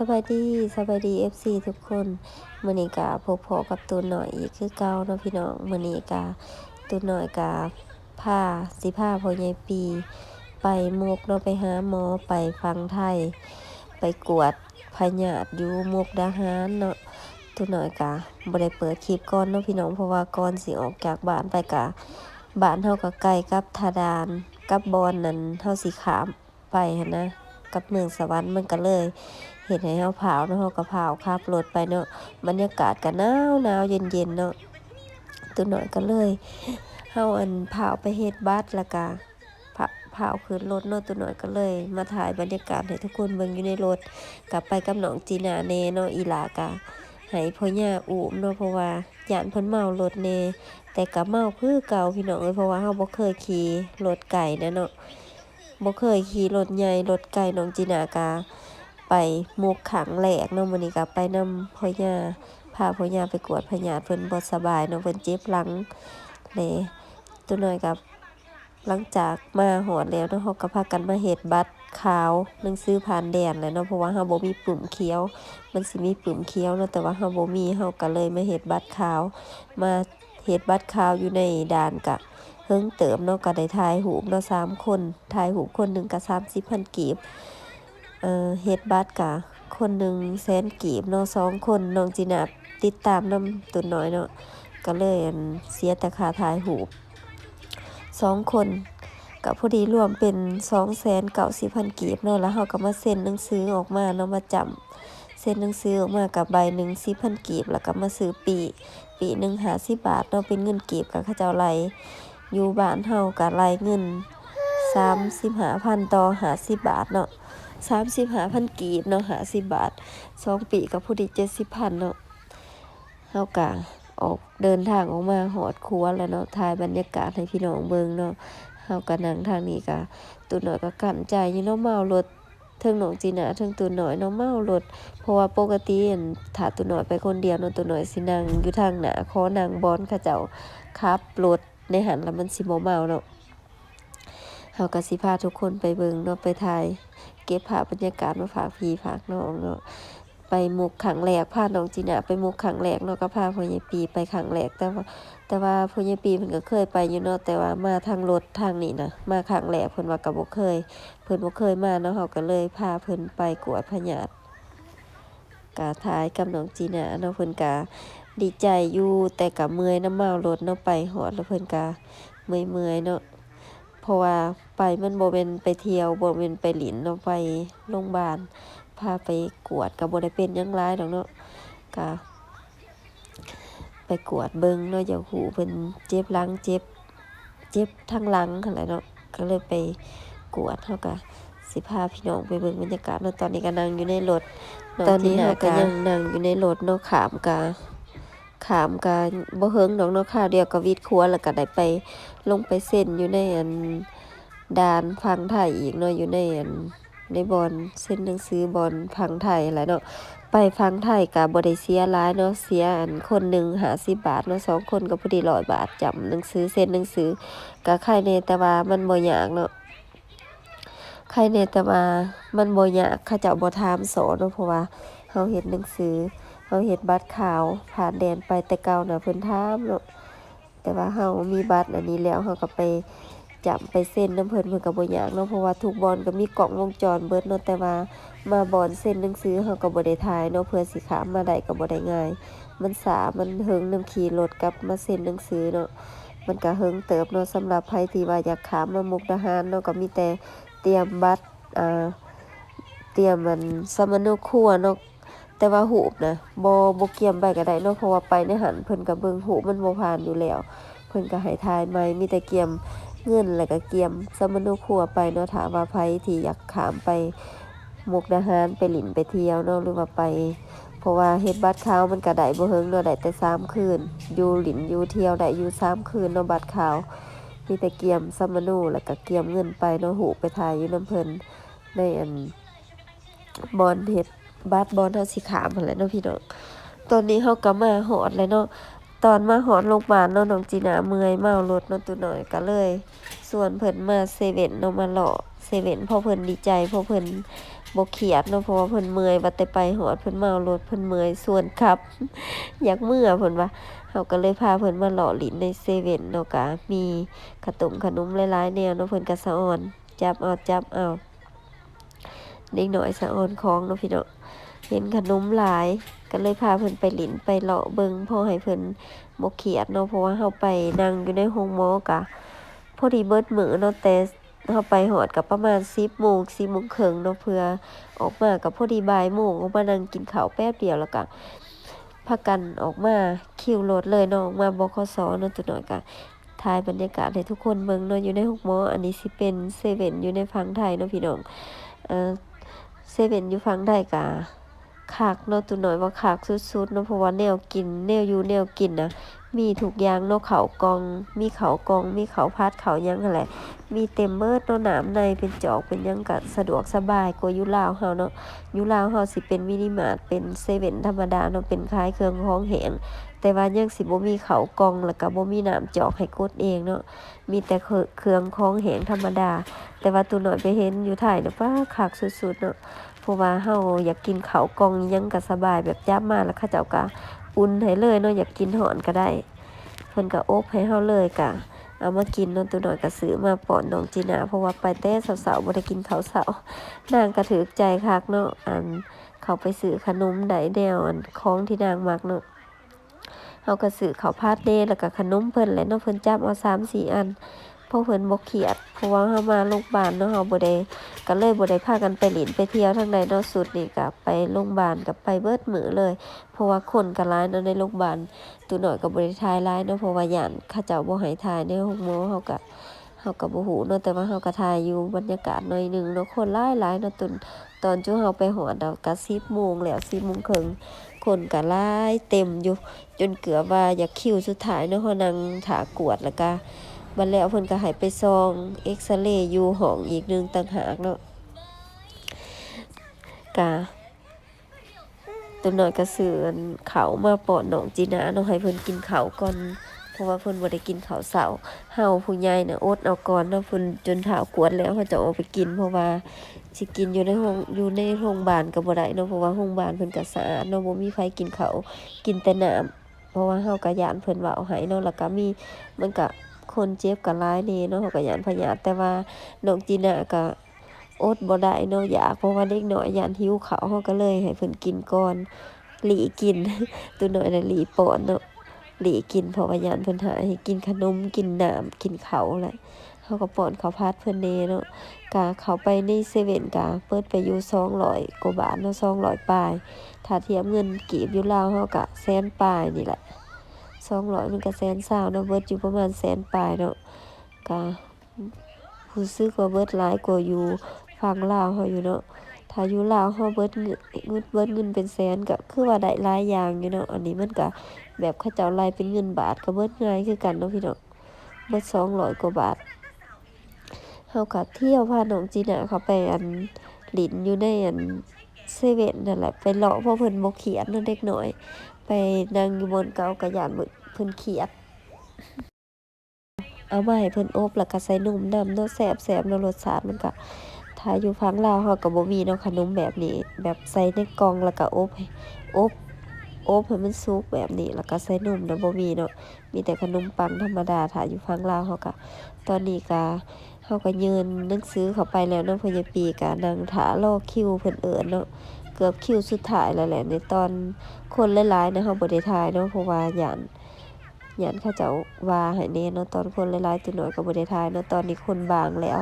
สบายดีสบายดี FC ทุกคนมือนี้ก็พบพอกับตัวหน่อยอีกคือเก่าเนาะพี่น้องมือนี้ก็ตัวหน่อยก็พาสิพาพอใหญ่ปี ไปมกเนาะไปหาหมอไปฟังไทย ไปกวดพยาธิอยู่มกดาหารเนาะตัวหน่อยก็บ่ได้เปิดคลิปก่อนเนาะพี่น้องเพราะว่าก่อนสิออกจากบ้านไปก็บ้านเฮาก็ใกล้กับทาดานกับบอนนั่นเฮาสิขามไปนนะกับเมืองสวรรค์มันก็เลย เห็นให้เฮาเผาเนาะเฮาก็ผาวขับรถไปเนาะบรรยากาศก็หนาวหนาวเย็นเย็นเนาะตัวน้อยก็เลยเฮาอันเผาไปเฮ็ดบัตรล้วก็ผาผาวขึ้นรถเนาะตัวหน้อยก็เลย มาถ่ายบรรยากาศให้ทุกคนเบิ่งอยู่ในรถ กลับไปกับน้องจีน่าแน่เนาะอีหลากะให้พ่อย่าอุ้มเนาะเพราะว่าย่านเพิ่นเมารถแน่แต่ก็เมาคือเก่าพี่น้องเอ้ยเพราะว่าเฮาบ่เคยขี่รถไกลนะเนาะบ่เคยขี่รถใหญ่รถไกลน้องจีนากา ไปมุกขังแหลกเนาะมื้อนี้ก็ไปนำพ่อย่าพาพ่อย่าไปกวดพยาเพิ่นบ่สบายเนาะเพิ่นเจ็บหลังแหละตัวน้อยกับหลังจากมาฮอดแล้วเนาะเฮาก็พากันมาเฮ็ดบัตรขาวหนังสือผ่านแดนแหละเนาะเพราะว่าเฮาบ่มีปุ่มเขียว มันสิมีปุ่มเขียวเนาะแต่ว่าเฮาบ่มีเฮาก็เลยมาเฮ็ดบัตรขาว มาเฮ็ดบัตรขาวอยู่ในด่านกะเฮิงเติมเนาะก็ได้ถ่ายรูปเนาะสามคนถ่ายรูปคนหนึ่งก็สามสิบพันกีบ เอ่อเฮ็ดบัตรกะ คนหนึ่งแสนกีบเนาะสองคนน้องจีน่าติดตามน้ำตัวน้อยเนาะก็เลยเสียแต่ค่าถ่ายรูปสองคนก็พอดีรวมเป็นสองแสนเก้าสิบพันกีบเนาะแล้วเราก็มาเซ็นหนังสือออกมาเนาะมาจำเซ็นหนังสือออกมากับใบหนึ่งสิบพันกีบแล้วก็มาซื้อปี ปีหนึ่งหาสิบบาทเนาะเป็นเงินกีบกับเขาเจ้าไรอยู่บ้านเฮาก็รายเงินสามสิบห้าพันต่อหาสิบบาทเนาะ สามสิบห้าพันกีบเนาะหาสิบบาทสองปีกับผู้ดีเจ็ดสิบพันเนาะเฮากะออกเดินทางออกมาหอดครัวแล้วเนาะถ่ายบรรยากาศให้พี่น้องเบิงเนาะเฮากะนั่งทางนี้กะตัวน้อยก็กันใจยู่เนาะเมารถเทิงหนองจีน่าเทิงตัวน้อยเนาะเมารถเพราะว่าปกติอั่นถ้าตัวน้อยไปคนเดียวเนาะตัวน้อยสินั่งอยู่ทางหนาขอนังบอนเขาเจ้าขับรถในหันแล้วมันสิบ่เมาเนาะเฮาก็สิพาทุกคนไปเบิงเนาะไปถ่าย เก็บภาพบรรยากาศมาฝากพี่ฝากน้องเนาะไปหมุกขังแรกพาน้องจีน่าไปหมุกขังแรกเนาะก็พาพ่อใหญ่ปีไปขังแรกแต่ว่าแต่ว่าพ่อใหญ่ปีเพิ่นก็เคยไปอยู่เนาะแต่ว่ามาทางรถทางนี้นะมาขังแรกเพิ่นว่าก็บ่เคย เพิ่นบ่เคยมาเนาะเฮาก็เลยพาเพิ่นไปกวดพยาธิกะถ่ายกับน้องจีน่าเนาะเพิ่นก็ดีใจอยู่แต่ก็เมื่อยน้ำเมารถเนาะไปฮอดแล้วเพิ่นก็เมื่อยๆเนาะ เพราะว่าไปมันบ่แม่นไปเที่ยวบ่แม่นไปหลินเนาะไปโรงบาลพาไปกวดก็บ่ได้เป็นหยังหลายดอกเนาะก็ไปกวดเบิ่งเนาะอย่าหูเพิ่นเจ็บหลังเจ็บ เจ็บทั้งหลังหั่นแหละเนาะก็เลยไปกวดเฮาก็สิพาพี่น้องไปเบิ่งบรรยากาศเนาะตอนนี้ก็นั่งอยู่ในรถตอนนี้เฮาก็ยังนั่งอยู่ในรถเนาะขามกะ ขามกะบ่เฮิงดอกเนาะข้าวเดียวก็วิดครัวแล้วก็ได้ไปลงไปเซ็นอยู่ในอันด่านพังไทยอีกเนาะอยู่ในอันในบอนเซ็นหนังสือบอนพังไทยแหละเนาะไปพังไทยก็บ่ได้เสียหลายเนาะเสียอันคนหนึ่ง50บาทเนาะสองคนก็พอดี100บาทจำหนังสือเซ็นหนังสือก็ใครแน่แต่ว่ามันบ่ยากเนาะใครแน่แต่ว่ามันบ่ยากเขาเจ้าบ่ถามสอนเนาะเพราะว่าเฮาเฮ็ดหนังสือ เราเฮ็ดบัตรขาวผ่านแดนไปแต่เก่าน่ะเพิ่นถามเนาะแต่ว่าเฮามีบัตรอันนี้แล้วเฮาก็ไปจำไปเซ็นนำเพิ่นเพิ่นก็บ่ยากเนาะเพราะว่าทุกบอนก็มีกล้องวงจรเบิดเนาะแต่ว่ามาบอนเซ็นหนังสือเฮาก็บ่ได้ถ่ายเนาะเพื่อสิขามมาได้ก็บ่ได้ง่าย มันสามันเฮิงน้ำขี่รถกลับมาเซ็นหนังสือเนาะมันก็เฮิงเติบเนาะสำหรับไผที่ว่าอยากขามมามุกดาหารเนาะก็มีแต่เตรียมบัตรอ่าเตรียมมันสมโนครัวเนาะ แต่ว่าหูบนะบ่บ่เกี่ยมไปก็ได้เนาะเพราะว่าไปในหันเพิ่นก็เบิ่งหูมันบ่ผ่านอยู่แล้ว เพิ่นก็ให้ทายใหม่มีแต่เกี่ยมเงินแล้วก็เกี่ยมสมนุครัวไปเนาะถ้าว่าไผที่อยากขามไปมุกดาหารไปหลินไปเที่ยวเนาะหรือว่าไป เพราะว่าเฮ็ดบัตรขาวมันก็ได้บ่เฮิงเนาะได้แต่3คืนอยู่หลินอยู่เที่ยวได้อยู่3คืนเนาะบัตรขาวมีแต่เกียมสมนุแล้วก็เกียมเงินไปเนาะหูไปทายอยู่นํเพิ่นในอันบอนเฮ็ด บัสบอลเฮาสิขามหั่นแหละเนาะพี่น้องตอนนี้เฮาก็มาฮอดแล้วเนาะตอนมาฮอดโรงบาลเนาะน้องจีน่าเมื่อยเมารถเนาะตัวน้อยก็เลยส่วนเพิ่นมาเซเว่นเนาะมาเลาะเซเว่นพราะเพิ่นดีใจพราะเพิ่นบ่เครียดเนาะเพราะว่าเพิ่นเมื่อยว่าแต่ไปฮอดเพิ่นเมารถเพิ่นเมื่อยส่วนขับ อยากเมื่อเพิ่นว่าเฮาก็เลยพาเพิ่นมาเลาะลิ้นในเซเว่นเนาะก็มีขนมขนมหลายๆแนวเนาะเพิ่นก็สะออน จับเอาจับเอา เด็กน้อยสะออนของเนาะพี่น้องเห็นขนมหลายก็เลยพาเพิ่นไปหลินไปเลาะเบิงพอให้เพิ่นบ่เครียดเนาะเพราะว่าเฮาไปนั่งอยู่ในโรงหมอก็พอดีเบิดมื้อเนาะแต่เฮาไปฮอดก็ประมาณ10:00น10:30นเนาะเพื่อออกมาก็พอดีบ่ายโมงออกมานั่งกินข้าวแป๊บเดียวแล้วก็พากันออกมาคิวรถเลยเนาะออกมาบขสเนาะตัวน้อยก็ถ่ายบรรยากาศให้ทุกคนเบิ่งเนาะอยู่ในโรงหมออันนี้สิเป็นเซเว่นอยู่ในฝั่งไทยเนาะพี่น้องเอ่อ เซเว่นอยู่ฝั่งไทยก็คักเนาะตัวน้อยว่าคักสุดๆเนาะเพราะว่าแนวกินแนวอยู่แนวกินนะมีทุกอย่างเนาะข้ากอง มีเขากอง มีเขาวผัดเขายังหั้นแหละมีเต็มเบิดเนาะน้ำในเป็นจอกเป็นยังก็สะดวกสบายกว่าอยู่ลาวเฮาเนาะอยูลาวเฮาสิเป็นมินิมาร์ทเป็นเซเว่นธรรมดาเนาะเป็นขายเครื่องของแหง แต่ว่ายังสิบ่มีเขากองแล้วก็บ่มีน้ำจอกให้กดเองเนาะมีแต่เครื่องของแหงธรรมดา แต่ว่าตัวน้อยไปเห็นอยู่ไทยนะป้าคักสุดๆเนาะเพราะว่าเฮาอยากกินเขากองยังก็สบายแบบจับมาแล้วเขาเจ้าก็อุ่นให้เลยเนาะอยากกินร้อนก็ได้เพิ่นก็อบให้เฮาเลยก็เอามากินเนาะตัวหน้อยก็ซื้อมาปอนน้องจีนาเพราะว่าไปแต่เช้าๆบ่ได้กินเข้าวเช้านางก็ถูกใจคักเนาะอันเขาไปซื้อขนมไดแนวอันของที่นางมักเนาะ เฮาก็ซื้อข้าวผัดเด้แล้วก็ขนมเพิ่นแหละเนาะเพิ่นจับเอา3-4อันเพราะเพิ่นบ่เครียดเพราะว่าเฮามาโรงพยาบาลเนาะเฮาบ่ได้ก็เลยบ่ได้พากันไปหลินไปเที่ยวทางใดเนาะสุดนี่ก็ไปโรงพยาบาลก็ไปเบิดมื้อเลย เพราะว่าคนก็หลายเนาะในโรงพยาบาลตัวน้อยก็บ่ได้ถ่ายหลายเนาะเพราะว่าย้านเขาเจ้าบ่ให้ถ่ายในห้องหมอเฮาก็เฮาก็บ่ฮู้เนาะแต่ว่าเฮาก็ถ่ายอยู่บรรยากาศหน่อยหนึ่งเนาะคนหลายหลายเนาะตอนตอนจุเฮาไปฮอดอะก็10โมงแล้ว10โมง คนก็หลายเต็มอยู่ จนเกือบว่าอยากคิวสุดท้ายเนาะเฮานั่งท่ากวดแล้วก็บัดแล้วเพิ่นก็ให้ไปส่องเอ็กซเรย์อยู่ห้องอีกหนึงต่างหากเนาะก็ตัวน้อยก็ซื้ออันข้ามาป้อนน้องจีน่าเนาะให้เพิ่นกินเขาก่อนเพราะว่าเพิ่นบ่ได้กินข้าวเช้าเฮาผู้ใหญ่น่ะอดเอาก่อนเนาะเพิ่นจนเฒ่ากวนแล้วเขาจะเอาไปกินเพราะว่า สิกินอยู่ในห้องอยู่ในโรงบาลก็บ่ได้เนาะเพราะว่าโรงบาลเพิ่นก็สะอาดเนาะบ่มีไผกินเขากินแต่น้ำเพราะว่าเฮาก็ยานเพิ่นว่าเอาให้เนาะแล้วก็มีมันก็คนเจ็บก็หลายแหน่เนาะเฮาก็ยานพยาธิแต่ว่าน้องจีน่าก็อดบ่ได้เนาะอยากเพราะว่าเด็กน้อยยานหิวข้าวเฮาก็เลยให้เพิ่นกินก่อนหลีกินตัวน้อยน่ะหลีป้อนเนาะหลีกินเพราะว่ายานเพิ่นหาให้กินขนมกินน้ำกินข้าวแหละ เฮาก็ป้อนข้าวผัดเพิ่นแน่เนาะก็เขาไปในเซเว่นก็เปิดไปอยู่200กว่าบาทเนาะ200ปลายถ้าเทียบเงินกีบอยู่ลาวเฮาก็แสนปลายนี่แหละ200มันก็แสนเศร้าเนาะเบิดอยู่ประมาณแสนปลายเนาะก็รู้สึกว่าเบิดหลายกว่าอยู่ฝั่งลาวเฮาอยู่เนาะถ้าอยู่ลาวเฮาเบิดเงินเงินเบิดเงินเป็นแสนก็คือว่าได้หลายอย่างอยู่เนาะอันนี้มันก็แบบเขาเจ้าไล่เป็นเงินบาทก็เบิดง่ายคือกันเนาะพี่เน้อเบิด200กว่าบาท เฮาก็เที่ยวพาน้องจีน่าเขาไปอันหลินอยู่ในอันเซเว่นนั่นแหละไปเลาะเพราะเพิ่นบ่เขียนเนาะเด็กน้อย ไปนั่งอยู่บนเก้าก็ย้านเพิ่นเขียด เอามาให้เพิ่นอบแล้วก็ใส่นมนำเนาะแซ่บๆเนาะรสชาติมันก็ถ้าอยู่ฝั่งลาวเขาก็บ่มีเนาะขนมแบบนี้ แบบใส่ในกล่องแล้วก็อบให้อบอบให้มันสุกแบบนี้แล้วก็ใส่นมนะบ่มีเนาะมีแต่ขนมปังธรรมดาถ้าอยู่ฝั่งลาวเขาก็ตอนนี้ก็ เฮาก็ยืนหนังสือเข้าไปแล้วเนาะเพิ่ปีก็นั่งท่ารอคิวเพิ่นเอิ้นเนาะเกือบคิวสุดท้ายแล้วแหละในตอนคนหลายๆนะเฮาบ่ได้ายเนาะเพราะว่าย้านย้านเขาเจ้าว่าให้แน่เนาะตอนคนหลายๆตัวน้อยก็บ่ได้ายเนาะตอนนี้คนบางแล้ว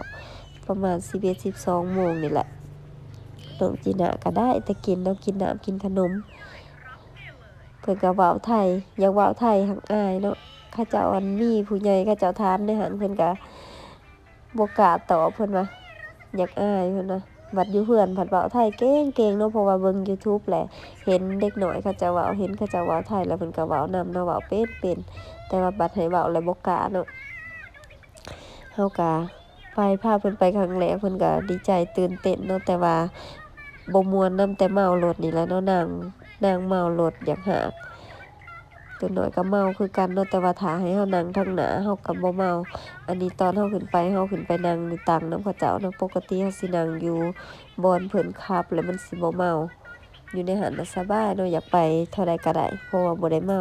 ประมาณ11 12โมงนี่แหละน้องจีน่าก็ได้แต่กินเนาะกินน้ำกินขนมเพิ่นก็เว้าไทยอยากเว้าไทยหักอายเนาะเขาเจ้าอันมีผู้ใหญ่เขาเจ้าถามในหันเพิ่นก็ บกล้าตอบเพิ่นว่าอยากอายเพิ่นว่าบัดอยู่เพื่อนผัดเว้าไทยเก่งๆเนาะเพราะว่าเบิ่ง YouTube แหละเห็นเด็กน้อยเขาจ้าเว้าเห็นเขาจ้าเว้าไทยแล้วเพิ่นก็เว้านำเนาะเว้าเป็นๆแต่ว่าบัดให้เว้าแล้วบ่กล้าเนาะเฮาก็ไปพาเพิ่นไปครั้งแรกเพิ่นก็ดีใจตื่นเต้นเนาะแต่ว่าบ่มวนนำแต่เมารถนี่แหละเนาะนั่งนั่งเมารถอยากหาก ตัวน้อยก็เมาคือกันเนาะแต่ว่าถาให้เฮานั่งทางหนาเฮาก็บ่เมา อันนี้ตอนเฮาขึ้นไปเฮาขึ้นไปนั่งอยู่ตังนำเขาเจ้านะปกติเฮาสินั่งอยู่บอนเพิ่นขับ แล้วมันสิบ่เมา อยู่ในหันน่ะสบายเนาะอยากไปเท่าใดก็ได้เพราะว่าบ่ได้เมา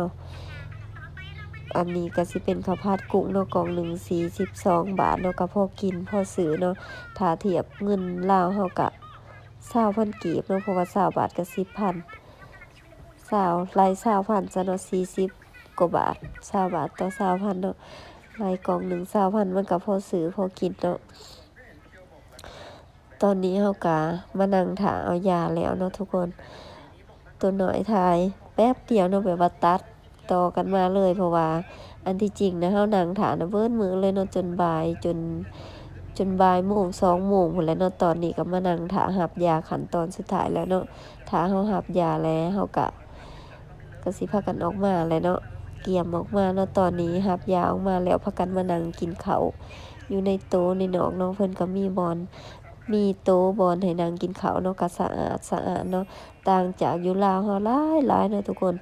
อันนี้ก็สิเป็นข้าวผัดกุ้งเนาะกล่องหนึ่ง42 บาทเนาะก็พอกินพอซื้อเนาะถ้าเทียบเงินลาวเฮาก็20,000กีบเนาะเพราะว่า20บาทก็10,000 20ไล่20,000ซะเนาะ40กว่าบาท20บาทต่อ20,000เนาะไล่กล่องหนึ่ง20,000มันก็พอซื้อพอกินเนาะตอนนี้เฮาก็มานั่งท่าเอายาแล้วเนาะทุกคน ตัวน้อยถ่ายแป๊บเดียวเนาะแบบว่าตัดต่อกันมาเลยเพราะว่า อันที่จริงนะเฮานั่งท่านะเบิดมื้อเลยเนาะจนบ่ายจนจนบ่ายโมง2โมงพู้นแล้วเนาะตอนนี้ก็มานั่งท่ารับยาขั้นตอนสุดท้ายแล้วเนาะถาเฮารับยาแล้วเฮาก็ ก็สิพากันออกมาแหล้วเนาะเกียมออกมาเนาะตอนนี้รับยาออกมาแล้วพากันมานั่งกินเขาอยู่ในโต๊ะในนอกเนาะเพิ่นก็มีบอนมีโต๊ะบอนให้นั่งกินข้าวเนาะก็สะอาดสะอาดเนาะต่างจากอยู่ลาวเฮาหลายหลายเนาะทุกคน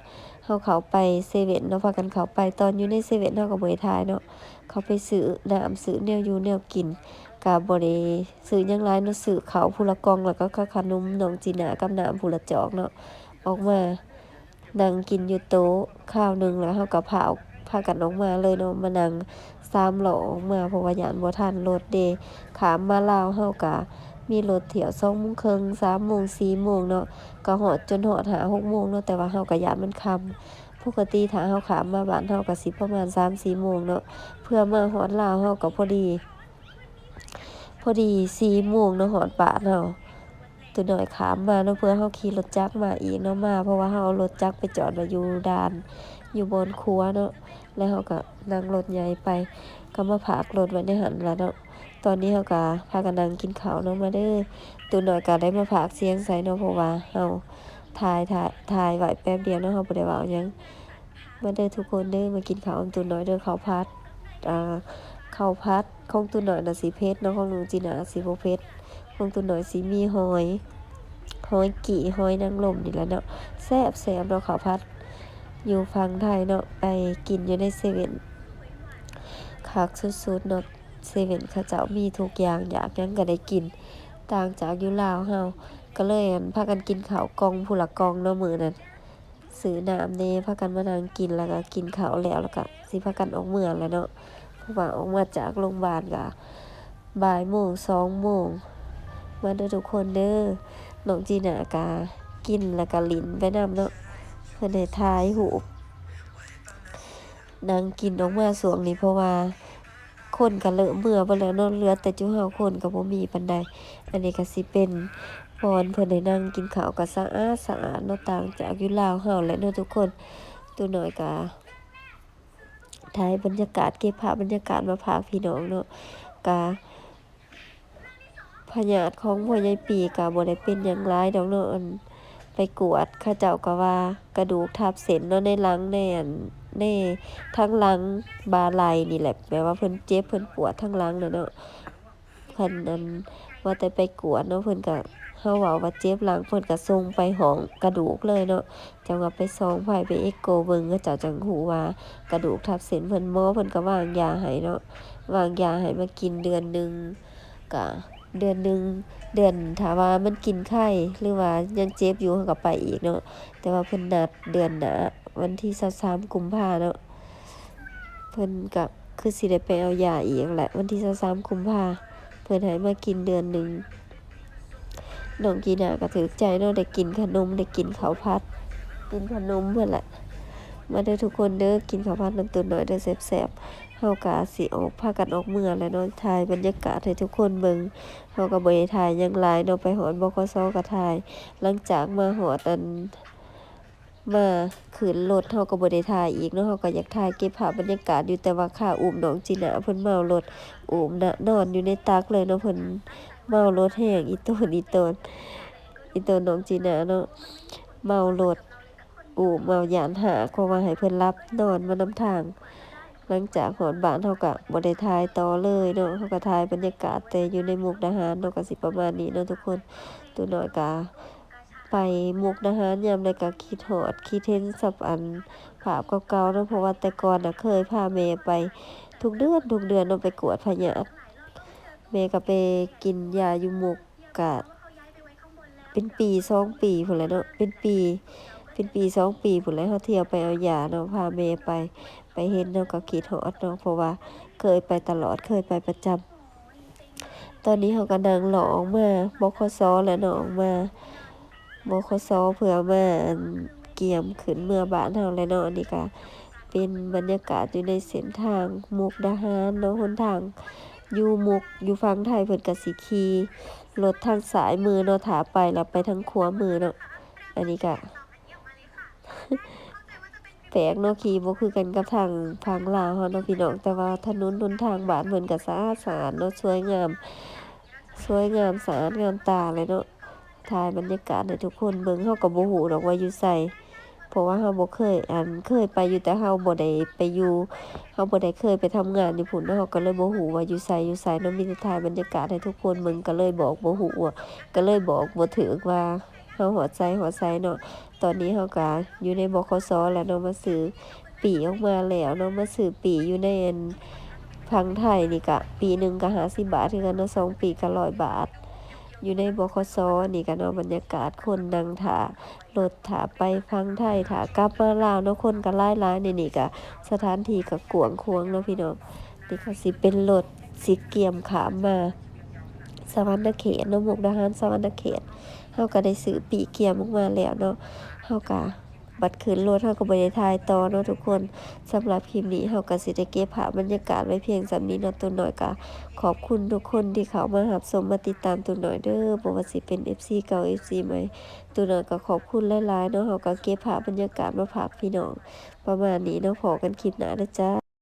เฮาเข้าไปเซเว่นเนาะพากันเข้าไปตอนอยู่ในเซเว่นเฮาก็บ่ได้ายเนาะเขาไปซื้อน้ำซื้อแนวอยู่แนวกินก็บ่ได้ซื้อหยังหลายเนาะซื้อข้าวผู้ละกล่องแล้วก็ขนมน้องจีน่ากับน้ำผู้ละจอกเนาะออกมา นั่งกินอยู่โต๊ะข้าวหนึ่งแล้วเฮาก็พาพากันออกมาเลยเนาะมานั่งสามล้อออกมาเพราะว่ายานบ่ทันรถเดขามมาลาวเฮาก็มีรถเที่ยว2โมงครึ่ง3โมง4โมงเนาะก็ฮอดจนฮอด5 6โมงเนาะแต่ว่าเฮาก็ย้านมันคำปกติถ้าเฮาขามมาบ้านเฮาก็สิประมาณ3-4โมงเนาะเพื่อมาฮอดลาวเฮาก็พอดี พอดี4โมงเนาะฮอดบ้านเฮา ตัวน้อยขามมาเนาะเพื่อเฮาขี่รถจักรมาอีกเนาะมา เพราะว่าเฮาเอารถจักรไปจอดไว้อยู่ดาน อยู่บนครัวเนาะแล้วเฮาก็นั่งรถใหญ่ไป ก็มาพากรถไว้ในหันล่ะเนาะตอนนี้เฮาก็พากันนั่งกินข้าวเนาะมาเด้อตัวน้อยก็ได้มาพากเสียงใส่เนาะเพราะว่าเฮาถ่ายถ่ายถ่ายไว้แป๊บเดียวเนาะเฮาบ่ได้ว้าหยังมาเด้อทุกคนเด้อมากินข้าวกับตัวน้อยเด้อข้าวผัดอ่าข้าวผัดของตัวน้อยนะสิเผ็ดเนาะของน้องจีน่าสิบ่เผ็ด ของตัวน้อยสิมีหอย หอยกี่หอยนางรมนี่แหละเนาะแซ่บแซ่บเนาะข้าวผัด อยู่ฝั่งไทยเนาะไปกินอยู่ในเซเว่นคักสุดๆเนาะเซเว่นเขาเจ้ามีทุกอย่างอยากยังก็ได้กิน ต่างจากอยู่ลาวเฮาก็เลยอันพากันกินข้าวกองผู้ละกองเนาะมือนั้นซื้อน้ำแหน่พากันมานั่งกินแล้วก็กินข้าวแล้วแล้วก็สิพากันออกเมืองแล้วเนาะเพราะว่าออกมาจากโรงพยาบาลก็บ่ายโมง2โมง มาเด้อทุกคนเด้อน้องจีน่าก็กินแล้วก็ลิ้นไปนำเนาะเพิ่นให้ายรูนั่งกินออกมาช่วงนี้เพราะว่าคนก็เริ่มเบื่อเบิดแล้วนาะเลือแต่จุเฮาคนก็บ่มีปานใดอันนี้ก็สิเป็นบอนเพิ่นให้นั่งกินข้าวก็สะอาดสะอาดเนาะต่างจากอยู่ลาวเฮาและเนาะทุกคนตัวน้อยก็ถ่ายบรรยากาศเก็บภาพบรรยากาศมาฝากพี่น้องเนาะก็ พญาติของพ่อใหญ่ปีก็บ่ได้เป็นหยังหลายดอกเนาะอันไปกวดเขาเจ้าก็ว่ากระดูกทับเส้นเนาะในหลังในอันในทั้งหลังบาไหลนี่แหละแปลว่าเพิ่นเจ็บเพิ่นปวดทั้งหลังเนาะเพิ่นอันว่าแต่ไปกวดเนาะเพิ่นก็เฮาเว้าว่าเจ็บหลังเพิ่นก็ส่งไปห้องกระดูกเลยเนาะจังว่าไปส่องไผไปเอ็กโกเบิ่งเขาเจ้าจังฮู้ว่ากระดูกทับเส้นเพิ่นหมอเพิ่นก็วางยาให้เนาะวางยาให้มากินเดือนหนึ่งก็ เดือนหนึ่งเดือนถ้าว่ามันกินไข้หรือว่ายังเจ็บอยู่เราก็ไปอีกเนาะแต่ว่าเพิ่นนัดเดือนหนาวันที่23กุมภาเนาะเพิ่นก็คือสิได้ไปเอายาอีกแหละ วันที่23กุมภาเพิ่นให้มากินเดือนหนึ่งน้องจีน่าก็ถูกใจเนาะได้กินขนมได้กินข้าวผัด กินขนมเพิ่นแหละมาเด้อทุกคนเด้อกินข้าวผัดน้ำตัวน้อยเด้อแซ่บๆ เฮาก็สิออกพากันออกเมืองแล้วเนาะถ่ายบรรยากาศให้ทุกคนเบิ่งเฮาก็บ่ได้ถ่ายหยังหลายเนาะไปฮอดบขสก็ถ่าย หลังจากมาฮอดอันมาขึ้นรถเฮาก็บ่ได้ถ่ายอีกเนาะเฮาก็อยากถ่ายเก็บภาพบรรยากาศอยู่แต่ว่าค่าอุ้มน้องจีน่าเพิ่นเมารถอุ้มน่ะนอนอยู่ในตักเลยเนาะเพิ่นเมารถแฮงอีโตนอีโตนอีโตนน้องจีน่าเนาะเมารถอู่เมายานหาเพราะว่าให้เพิ่นรับนอนมานำทาง หลังจากฮอดบ้านเฮาก็บ่ได้ถ่ายต่อเลยเนาะเฮาก็ถ่ายบรรยากาศแต่อยู่ในมุกดาหารเนาะก็สิประมาณนี้เนาะทุกคนตัวน้อยก็ไปมุกดาหารยามใดก็คิดฮอดคิดเห็นกับอันภาพเก่าๆเนาะเพราะว่าแต่ก่อนนะเคยพาแม่ไปทุกเดือนทุกเดือนเนาไปกวดพยาธิแม่ก็ไปกินยาอยู่มุกก็เป็นปีสองปีพู้นแหละเนาะเป็นปี เป็นปีสองปีพู้นแล้วเราเที่ยวไปเอายาเนาะพาแม่ไป ไปเห็นเนาะก็คิดฮอดเนาะเพราะว่าเคยไปตลอดเคยไปประจำตอนนี้เขาก็นั่งรอออกมาบคสแล้วเนาะออกมาบกคสเพื่อมาเกียมขึ้นเมื่อบ้านเฮาแล้วเนาะอันนี้ก็เป็นบรรยากาศอยู่ในเส้นทางมุกดาหารเนาะหนทางอยู่มุกอยู่ฝั่งไทยเพิ่นกสิขี่รถทางซ้ายมือเนาะถ้าไปแล้วไปทางขวามือเนาะอันนี้ก็ แปลกเนาะขี่บ่คือกันกับทางฝั่งลาวเฮาเนาะพี่น้องแต่ว่าถนนหนทางบ้านเพิ่นก็สะอาดสะอาดเนาะสวยงาม สวยงามสะอาดงามตาเลยเนาะถ่ายบรรยากาศให้ทุกคนเบิ่งเฮาก็บ่ฮู้ดอกว่าอยู่ไสเพราะว่าเฮาบ่เคยอันเคยไปอยู่แต่เฮาบ่ได้ไปอยู่เฮาบ่ได้เคยไปทำงานอยู่พุ่นเนาะเฮาก็เลยบ่ฮู้ว่าอยู่ไสอยู่ไสเนาะมีแต่ถ่ายบรรยากาศให้ทุกคนเบิ่งก็เลยบอกบ่ฮู้ว่าก็เลยบอกบ่ถูกว่า เฮาฮอดไสฮอดไสเนาะตอนนี้เฮาก็อยู่ในบขสแล้วเนาะมาซื้อปีออกมาแล้วเนาะมาซื้อปีอยู่ในอันพังไทยนี่ก็ปีหนึ่งก็50บาทคือกันเนาะสองปีก็100บาท อยู่ในบขสนี่ก็เนาะบรรยากาศคนนั่งท่ารถท่าไปพังไทยท่ากลับมาลาวเนาะคนก็หลายๆนี่นี่ก็สถานที่ก็กวางขวงเนาะพี่น้องนี่ก็สิเป็นรถสิเกียมขามมาสวรรณเขตเนาะมุกดาหารสวรรณเขต เฮาก็ได้ซื้อปีเกียมออกมาแล้วเนาะเฮาก็บัดขึ้นรถเฮาก็บ่ได้ถ่ายต่อเนาะทุกคนสำหรับคลิปนี้เฮาก็สิได้เก็บภาพบรรยากาศไว้เพียงส่ำนี้เนาะตัวน้อยก็ขอบคุณทุกคนที่เข้ามารับชมมาติดตามตัวน้อยเด้อบ่ว่าสิเป็น FC เก่า FC ใหม่ตัวน้อยก็ขอบคุณหลายๆเนาะเฮาก็เก็บภาพบรรยากาศมาฝากพี่น้องประมาณนี้เนาะพอกันคลิปหน้าเด้อจ้า